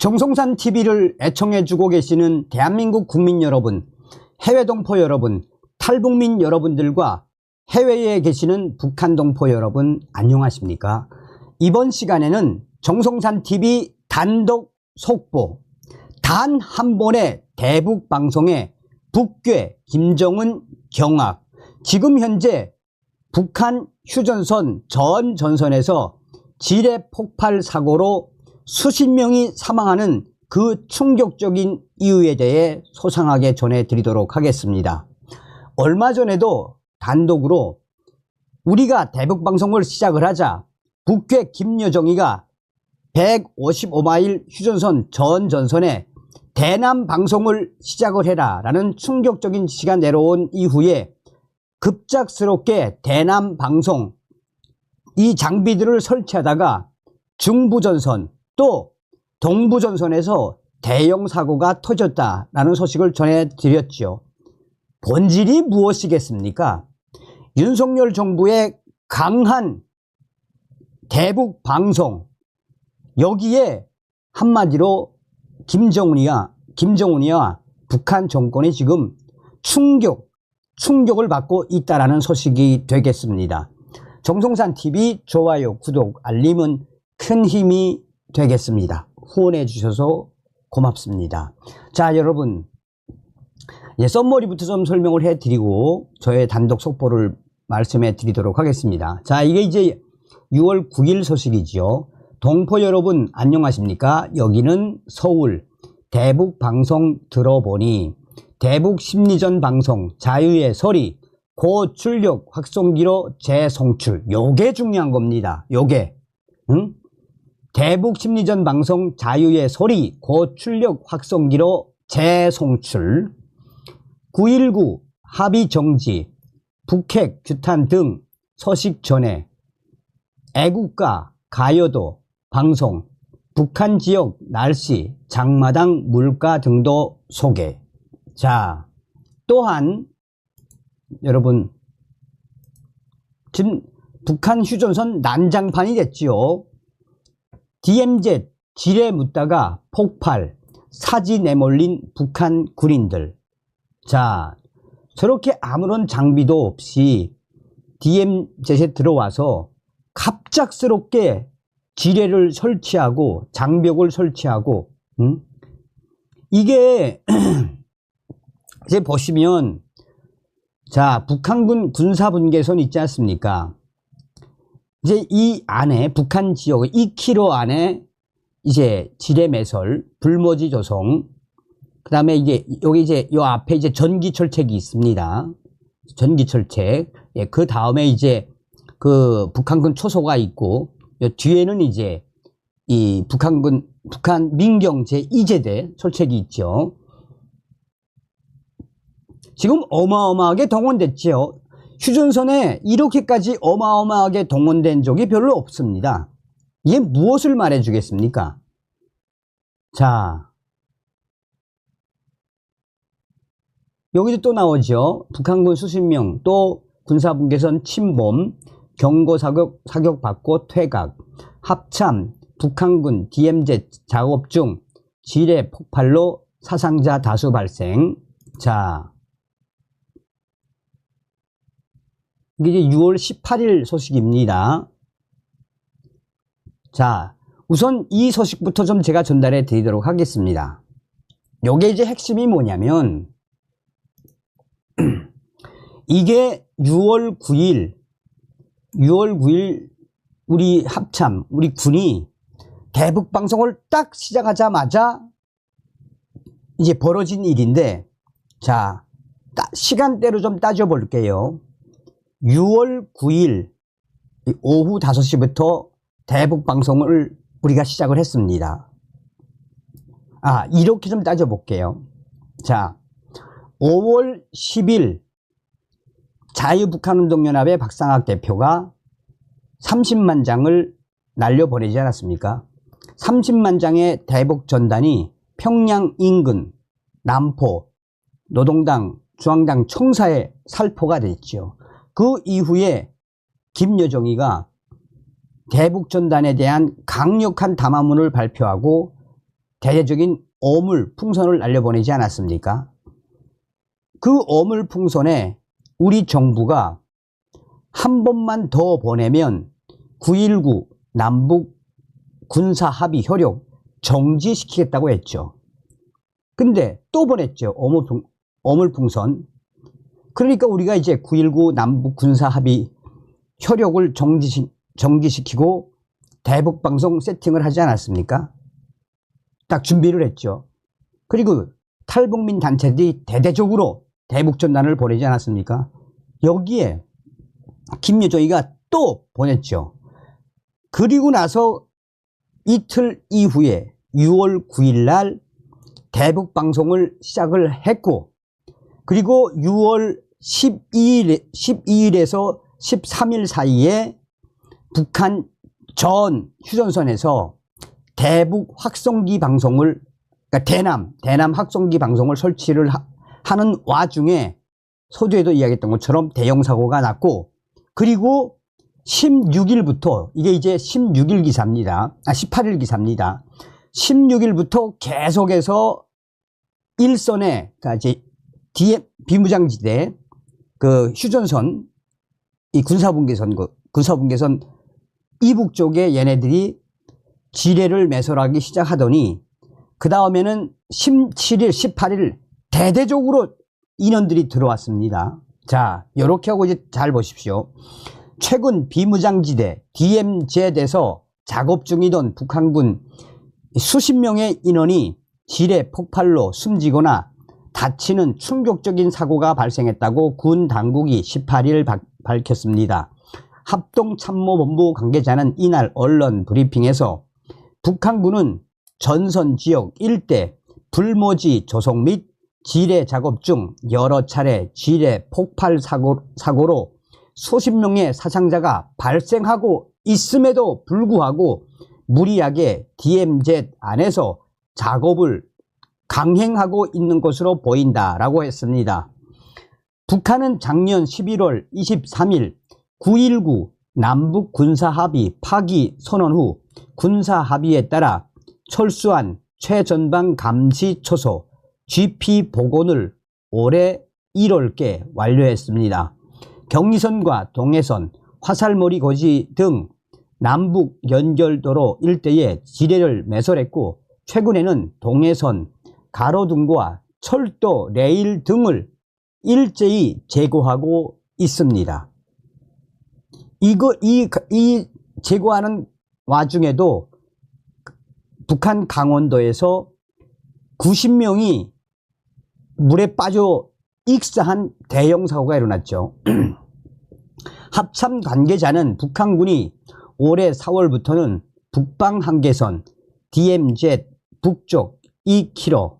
정성산 TV를 애청해주고 계시는 대한민국 국민 여러분, 해외 동포 여러분, 탈북민 여러분들과 해외에 계시는 북한 동포 여러분 안녕하십니까? 이번 시간에는 정성산 TV 단독 속보 단 한 번의 대북 방송에 북괴 김정은 경악 지금 현재 북한 휴전선 전 전선에서 지뢰 폭발 사고로 수십 명이 사망하는 그 충격적인 이유에 대해 소상하게 전해드리도록 하겠습니다. 얼마 전에도 단독으로 우리가 대북 방송을 시작을 하자 북괴 김여정이가 155마일 휴전선 전 전선에 대남 방송을 시작을 해라 라는 충격적인 지시가 내려온 이후에 급작스럽게 대남 방송 이 장비들을 설치하다가 중부전선 또 동부전선에서 대형 사고가 터졌다라는 소식을 전해드렸죠. 본질이 무엇이겠습니까? 윤석열 정부의 강한 대북 방송 여기에 한마디로 김정은이야 김정은이야 북한 정권이 지금 충격 충격을 받고 있다라는 소식이 되겠습니다. 정성산 TV 좋아요 구독 알림은 큰 힘이 되겠습니다. 후원해 주셔서 고맙습니다. 자 여러분 예, 썸머리부터 좀 설명을 해 드리고 저의 단독 속보를 말씀해 드리도록 하겠습니다. 자 이게 이제 6월 9일 소식이죠. 동포 여러분 안녕하십니까? 여기는 서울 대북 방송 들어보니 대북 심리전 방송 자유의 소리 고출력 확성기로 재송출 요게 중요한 겁니다. 요게 응? 대북 심리전 방송 자유의 소리 고출력 확성기로 재송출. 9.19 합의 정지 북핵 규탄 등 소식 전해. 애국가 가요도 방송 북한 지역 날씨 장마당 물가 등도 소개. 자 또한 여러분 지금 북한 휴전선 난장판이 됐지요 DMZ 지뢰 묻다가 폭발 사지 내몰린 북한 군인들 자 저렇게 아무런 장비도 없이 DMZ에 들어와서 갑작스럽게 지뢰를 설치하고 장벽을 설치하고 응? 이게 이제 보시면 자 북한군 군사분계선 있지 않습니까? 이제 이 안에 북한 지역 2km 안에 이제 지뢰 매설, 불모지 조성, 그 다음에 이제 여기 이제 요 앞에 이제 전기 철책이 있습니다. 전기 철책. 예, 그 다음에 이제 그 북한군 초소가 있고 요 뒤에는 이제 이 북한군 북한 민경 제 2제대 철책이 있죠. 지금 어마어마하게 동원됐죠. 휴전선에 이렇게까지 어마어마하게 동원된 적이 별로 없습니다. 이게 무엇을 말해 주겠습니까? 자, 여기도 또 나오죠. 북한군 수십 명, 또 군사분계선 침범, 경고 사격, 사격 받고 퇴각, 합참, 북한군 DMZ 작업 중 지뢰 폭발로 사상자 다수 발생. 자, 이게 이제 6월 18일 소식입니다. 자, 우선 이 소식부터 좀 제가 전달해 드리도록 하겠습니다. 요게 이제 핵심이 뭐냐면, 이게 6월 9일, 6월 9일 우리 합참, 우리 군이 대북 방송을 딱 시작하자마자 이제 벌어진 일인데, 자, 시간대로 좀 따져볼게요. 6월 9일 오후 5시부터 대북 방송을 우리가 시작을 했습니다. 아, 이렇게 좀 따져볼게요. 자, 5월 10일 자유북한운동연합의 박상학 대표가 30만 장을 날려보내지 않았습니까? 30만 장의 대북 전단이 평양 인근 남포 노동당 중앙당 청사에 살포가 됐죠. 그 이후에 김여정이가 대북전단에 대한 강력한 담화문을 발표하고 대대적인 어물 풍선을 날려보내지 않았습니까? 그 어물 풍선에 우리 정부가 한 번만 더 보내면 9.19 남북 군사 합의 효력 정지시키겠다고 했죠. 근데 또 보냈죠. 어물풍, 어물풍선. 그러니까 우리가 이제 9.19 남북 군사 합의 효력을 정지, 정지시키고 대북 방송 세팅을 하지 않았습니까? 딱 준비를 했죠. 그리고 탈북민 단체들이 대대적으로 대북 전단을 보내지 않았습니까? 여기에 김여정이가 또 보냈죠. 그리고 나서 이틀 이후에 6월 9일 날 대북 방송을 시작을 했고 그리고 6월 12일, 12일에서 13일 사이에 북한 전 휴전선에서 대북 확성기 방송을 그러니까 대남 대남 확성기 방송을 설치를 하, 하는 와중에 소주에도 이야기했던 것처럼 대형 사고가 났고 그리고 16일부터 이게 이제 16일 기사입니다. 아 18일 기사입니다. 16일부터 계속해서 일선에 그러니까 이제 뒤에 비무장지대 그 휴전선 이 군사분계선 그 군사분계선 이북 쪽에 얘네들이 지뢰를 매설하기 시작하더니 그 다음에는 17일, 18일 대대적으로 인원들이 들어왔습니다. 자, 이렇게 하고 이제 잘 보십시오. 최근 비무장지대 DMZ에서 작업 중이던 북한군 수십 명의 인원이 지뢰 폭발로 숨지거나 다치는 충격적인 사고가 발생했다고 군 당국이 18일 바, 밝혔습니다. 합동참모본부 관계자는 이날 언론 브리핑에서 북한군은 전선 지역 일대 불모지 조성 및 지뢰 작업 중 여러 차례 지뢰 폭발 사고, 사고로 수십 명의 사상자가 발생하고 있음에도 불구하고 무리하게 DMZ 안에서 작업을 강행하고 있는 것으로 보인다라고 했습니다. 북한은 작년 11월 23일 9.19 남북 군사합의 파기 선언 후 군사합의에 따라 철수한 최전방 감시 초소 GP 복원을 올해 1월께 완료했습니다. 경의선과 동해선, 화살머리 고지 등 남북 연결도로 일대에 지뢰를 매설했고 최근에는 동해선, 가로등과 철도, 레일 등을 일제히 제거하고 있습니다. 이거 이, 이 제거하는 와중에도 북한 강원도에서 90명이 물에 빠져 익사한 대형 사고가 일어났죠. 합참 관계자는 북한군이 올해 4월부터는 북방 한계선, DMZ 북쪽 2km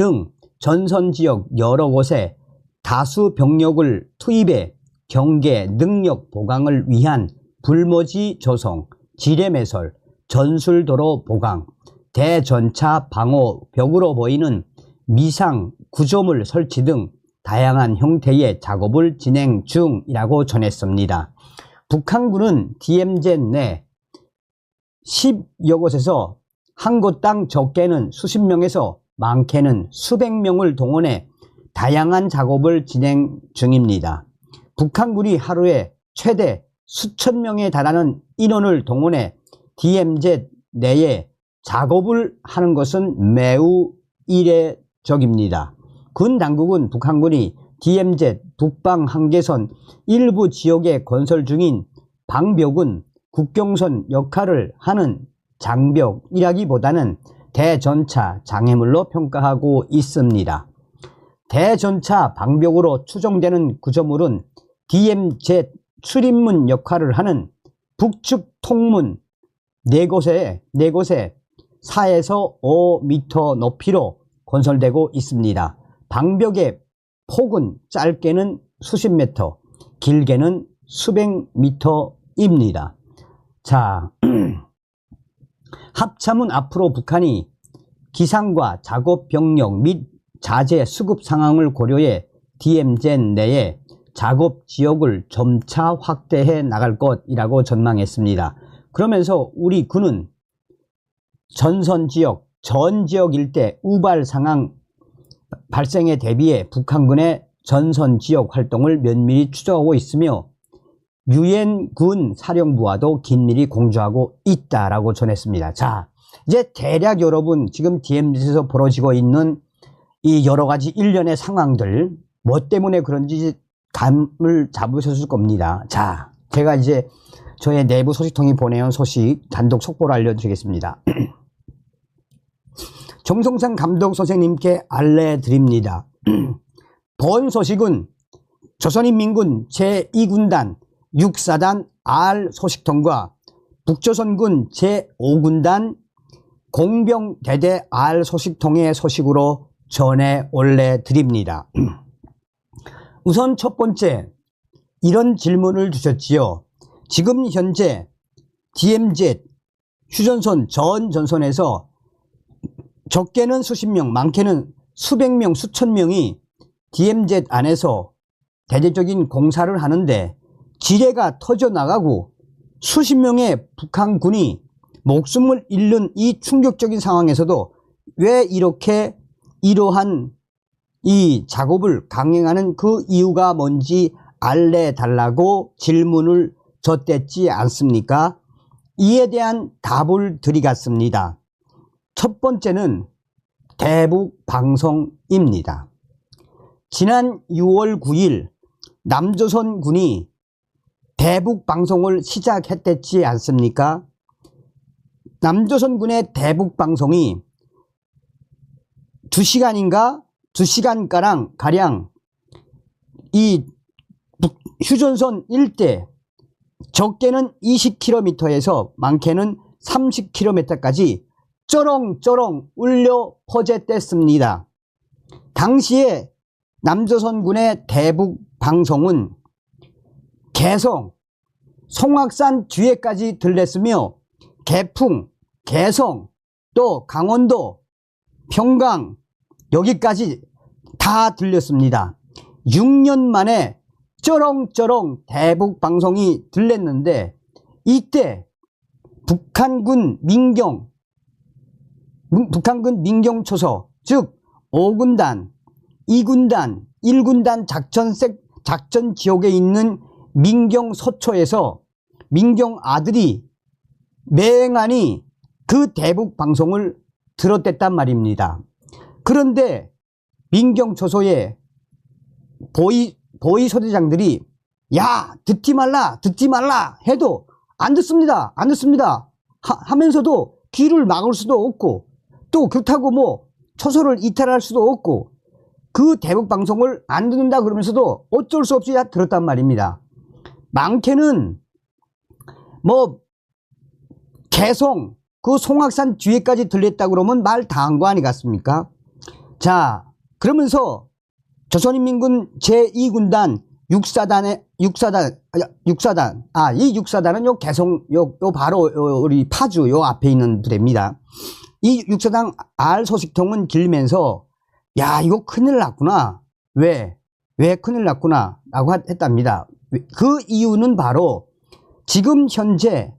등 전선 지역 여러 곳에 다수 병력을 투입해 경계 능력 보강을 위한 불모지 조성, 지뢰 매설, 전술도로 보강, 대전차 방어 벽으로 보이는 미상 구조물 설치 등 다양한 형태의 작업을 진행 중이라고 전했습니다. 북한군은 DMZ 내 10여 곳에서 한 곳당 적게는 수십 명에서 많게는 수백 명을 동원해 다양한 작업을 진행 중입니다. 북한군이 하루에 최대 수천 명에 달하는 인원을 동원해 DMZ 내에 작업을 하는 것은 매우 이례적입니다. 군 당국은 북한군이 DMZ 북방 한계선 일부 지역에 건설 중인 방벽은 국경선 역할을 하는 장벽이라기보다는 대전차 장애물로 평가하고 있습니다. 대전차 방벽으로 추정되는 구조물은 DMZ 출입문 역할을 하는 북측 통문 4곳에, 4곳에 4에서 5m 높이로 건설되고 있습니다. 방벽의 폭은 짧게는 수십 미터, 길게는 수백 미터입니다. 자, 합참은 앞으로 북한이 기상과 작업 병력 및 자재 수급 상황을 고려해 DMZ 내에 작업 지역을 점차 확대해 나갈 것이라고 전망했습니다. 그러면서 우리 군은 전선 지역 전 지역 일대 우발 상황 발생에 대비해 북한군의 전선 지역 활동을 면밀히 추적하고 있으며 유엔 군 사령부와도 긴밀히 공조하고 있다라고 전했습니다. 자, 이제 대략 여러분 지금 DMZ에서 벌어지고 있는 이 여러 가지 일련의 상황들 뭐 때문에 그런지 감을 잡으셨을 겁니다. 자, 제가 이제 저의 내부 소식통이 보내온 소식 단독 속보를 알려드리겠습니다. 정성상 감독 선생님께 알려드립니다. 본 소식은 조선인민군 제2군단 6사단 R 소식통과 북조선군 제5군단 공병대대 R 소식통의 소식으로 전해 올려드립니다. 우선 첫 번째, 이런 질문을 주셨지요. 지금 현재 DMZ 휴전선 전 전선에서 적게는 수십 명, 많게는 수백 명, 수천 명이 DMZ 안에서 대대적인 공사를 하는데 지뢰가 터져 나가고 수십 명의 북한군이 목숨을 잃는 이 충격적인 상황에서도 왜 이렇게 이러한 이 작업을 강행하는 그 이유가 뭔지 알려달라고 질문을 줬댔지 않습니까? 이에 대한 답을 드리겠습니다. 첫 번째는 대북 방송입니다. 지난 6월 9일 남조선군이 대북 방송을 시작했댔지 않습니까? 남조선군의 대북 방송이 2시간인가 2시간가량 가량 이 휴전선 일대 적게는 20km에서 많게는 30km까지 쩌렁쩌렁 울려 퍼졌댔습니다. 당시에 남조선군의 대북 방송은 개성, 송악산 뒤에까지 들렸으며 개풍, 개성, 또 강원도, 평강 여기까지 다 들렸습니다. 6년 만에 쩌렁쩌렁 대북 방송이 들렸는데 이때 북한군 민경 북한군 민경 초소 즉 5군단, 2군단, 1군단 작전 작전 지역에 있는 민경 서초에서 민경 아들이 맹하니 그 대북 방송을 들었댔단 말입니다. 그런데 민경 초소에 보이 보이 소대장들이 야 듣지 말라 듣지 말라 해도 안 듣습니다 안 듣습니다 하, 면서도 귀를 막을 수도 없고 또 그렇다고 뭐 초소를 이탈할 수도 없고 그 대북 방송을 안 듣는다 그러면서도 어쩔 수 없이 들었단 말입니다 많게는 뭐 개성 그 송악산 뒤에까지 들렸다 그러면 말다한거 아니겠습니까 자 그러면서 조선인민군 제2군단 6사단의 6사단 6사단 아이 6사단은 요 개성 요, 요 바로 요 우리 파주 요 앞에 있는 부대입니다. 이 6사단 R 소식통은 길면서 야 이거 큰일 났구나 왜 왜 큰일 났구나 라고 했답니다. 그 이유는 바로 지금 현재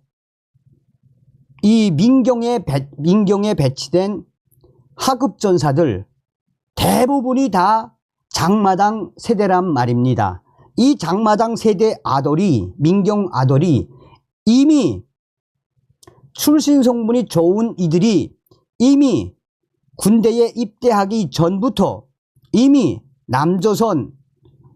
이 민경에 배, 민경에 배치된 하급 전사들 대부분이 다 장마당 세대란 말입니다. 이 장마당 세대 아들이 민경 아들이 이미 출신 성분이 좋은 이들이 이미 군대에 입대하기 전부터 이미 남조선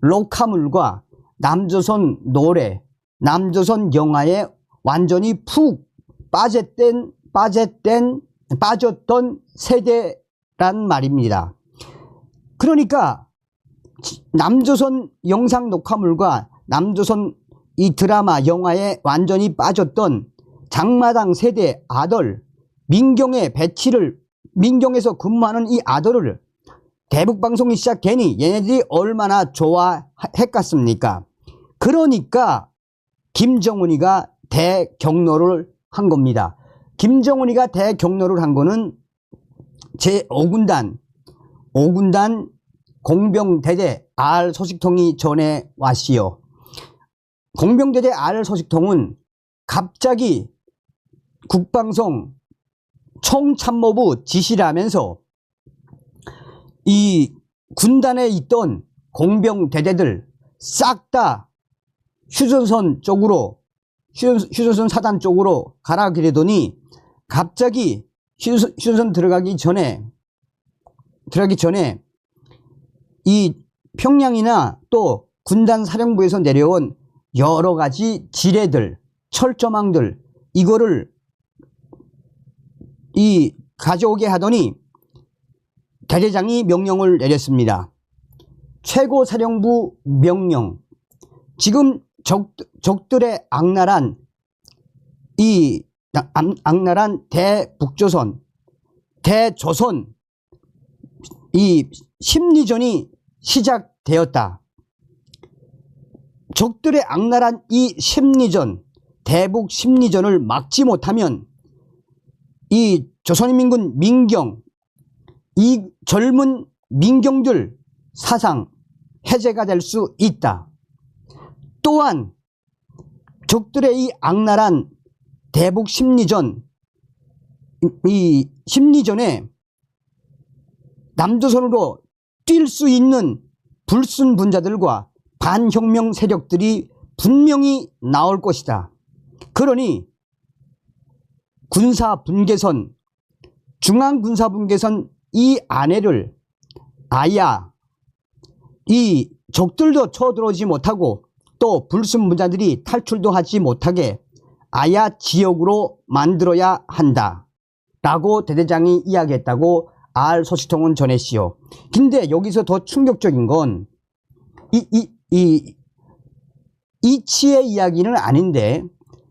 로카물과 남조선 노래, 남조선 영화에 완전히 푹 빠졌던 빠졌던 빠졌던 세대란 말입니다. 그러니까 남조선 영상 녹화물과 남조선 이 드라마 영화에 완전히 빠졌던 장마당 세대 아들 민경의 배치를 민경에서 근무하는 이 아들을 대북 방송이 시작되니 얘네들이 얼마나 좋아했겠습니까? 그러니까 김정은이가 대경로를 한 겁니다. 김정은이가 대경로를 한 거는 제5군단 5군단 공병대대 R 소식통이 전해 왔시오. 공병대대 R 소식통은 갑자기 국방성 총참모부 지시를 하면서 이 군단에 있던 공병 대대들 싹 다 휴전선 쪽으로 휴전, 휴전선 사단 쪽으로 가라 그러더니 갑자기 휴전, 휴전선 들어가기 전에 들어가기 전에 이 평양이나 또 군단 사령부에서 내려온 여러 가지 지뢰들, 철조망들 이거를 이 가져오게 하더니 대대장이 명령을 내렸습니다. 최고 사령부 명령. 지금 적, 적들의 악랄한 이 악- 악랄한 대북조선, 대조선 이 심리전이 시작되었다. 적들의 악랄한 이 심리전, 대북 심리전을 막지 못하면 이 조선인민군 민경, 이 젊은 민경들 사상 해제가 될 수 있다. 또한 적들의 이 악랄한 대북 심리전, 이 심리전에 남조선으로 뛸 수 있는 불순 분자들과 반혁명 세력들이 분명히 나올 것이다. 그러니 군사 분계선, 중앙 군사 분계선 이 안에를 아야 이 적들도 쳐들어오지 못하고 또 불순분자들이 탈출도 하지 못하게 아야 지역으로 만들어야 한다. 라고 대대장이 이야기했다고 알 소식통은 전했시오. 근데 여기서 더 충격적인 건 이, 이, 이, 이 치의 이야기는 아닌데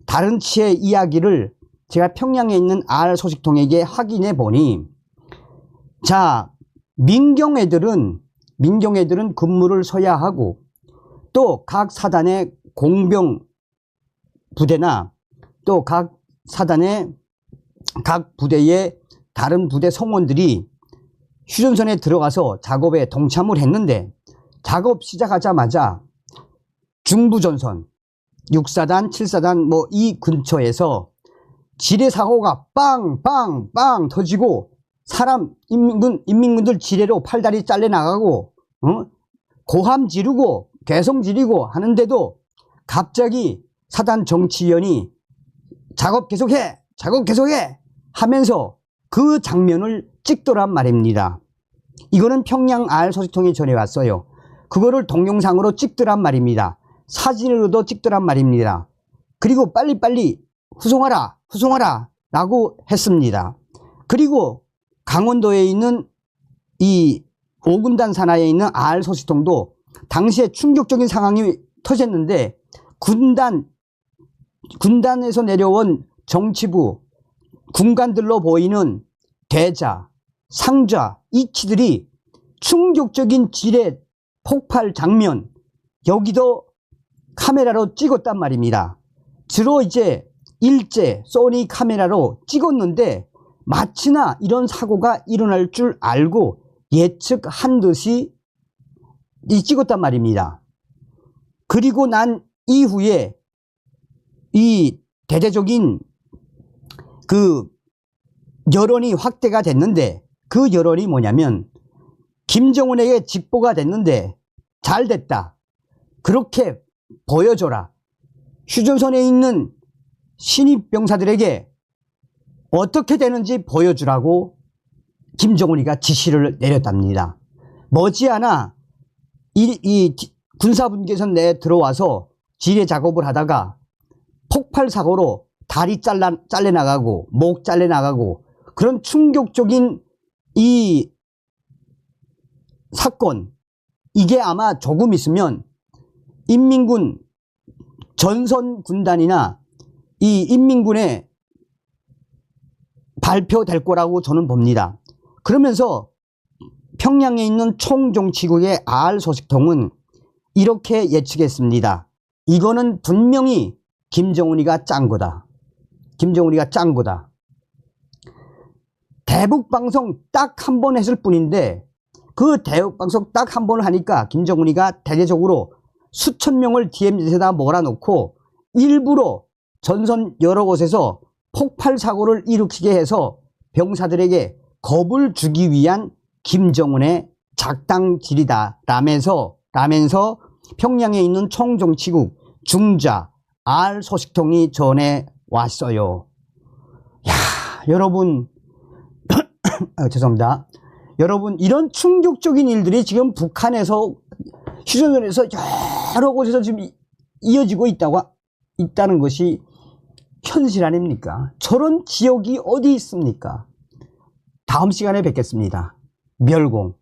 다른 치의 이야기를 제가 평양에 있는 알 소식통에게 확인해 보니 자 민경 애들은 민경 애들은 근무를 서야 하고 또 각 사단의 공병 부대나 또 각 사단의 각 부대의 다른 부대 성원들이 휴전선에 들어가서 작업에 동참을 했는데 작업 시작하자마자 중부전선 6사단, 7사단 뭐 이 근처에서 지뢰 사고가 빵빵빵 터지고 사람 인민군 인민군들 지뢰로 팔다리 잘려 나가고 어? 고함 지르고 괴성 지르고 하는데도 갑자기 사단 정치위원이 작업 계속해 작업 계속해 하면서 그 장면을 찍더란 말입니다. 이거는 평양 알 소식통이 전해왔어요. 그거를 동영상으로 찍더란 말입니다. 사진으로도 찍더란 말입니다. 그리고 빨리빨리 후송하라, 후송하라 라고 했습니다. 그리고 강원도에 있는 이 5군단 산하에 있는 알 소식통도 당시에 충격적인 상황이 터졌는데 군단, 군단에서 내려온 정치부, 군관들로 보이는 대자, 상좌, 이치들이 충격적인 지뢰 폭발 장면, 여기도 카메라로 찍었단 말입니다. 주로 이제 일제 소니 카메라로 찍었는데 마치나 이런 사고가 일어날 줄 알고 예측한 듯이 이 찍었단 말입니다. 그리고 난 이후에 이 대대적인 그 여론이 확대가 됐는데 그 여론이 뭐냐면 김정은에게 직보가 됐는데 잘 됐다. 그렇게 보여줘라. 휴전선에 있는 신입 병사들에게 어떻게 되는지 보여주라고 김정은이가 지시를 내렸답니다. 머지않아 이, 이 군사분계선 내에 들어와서 지뢰 작업을 하다가 폭발 사고로 다리 잘라, 잘려나가고 목 잘려나가고 그런 충격적인 이 사건 이게 아마 조금 있으면 인민군 전선 군단이나 이 인민군에 발표될 거라고 저는 봅니다. 그러면서 평양에 있는 총정치국의 알 소식통은 이렇게 예측했습니다. 이거는 분명히 김정은이가 짠 거다. 김정은이가 짠 거다. 대북 방송 딱 한 번 했을 뿐인데 그 대북 방송 딱 한 번을 하니까 김정은이가 대대적으로 수천 명을 DMZ에다 몰아놓고 일부러 전선 여러 곳에서 폭발 사고를 일으키게 해서 병사들에게 겁을 주기 위한 김정은의 작당질이다 라면서 라면서 평양에 있는 총정치국 중자 R 소식통이 전해 왔어요. 야, 여러분 아, 죄송합니다. 여러분 이런 충격적인 일들이 지금 북한에서 휴전선에서 여러 곳에서 지금 이- 이어지고 있다고 있다는 것이 현실 아닙니까? 저런 지역이 어디 있습니까? 다음 시간에 뵙겠습니다. 멸공.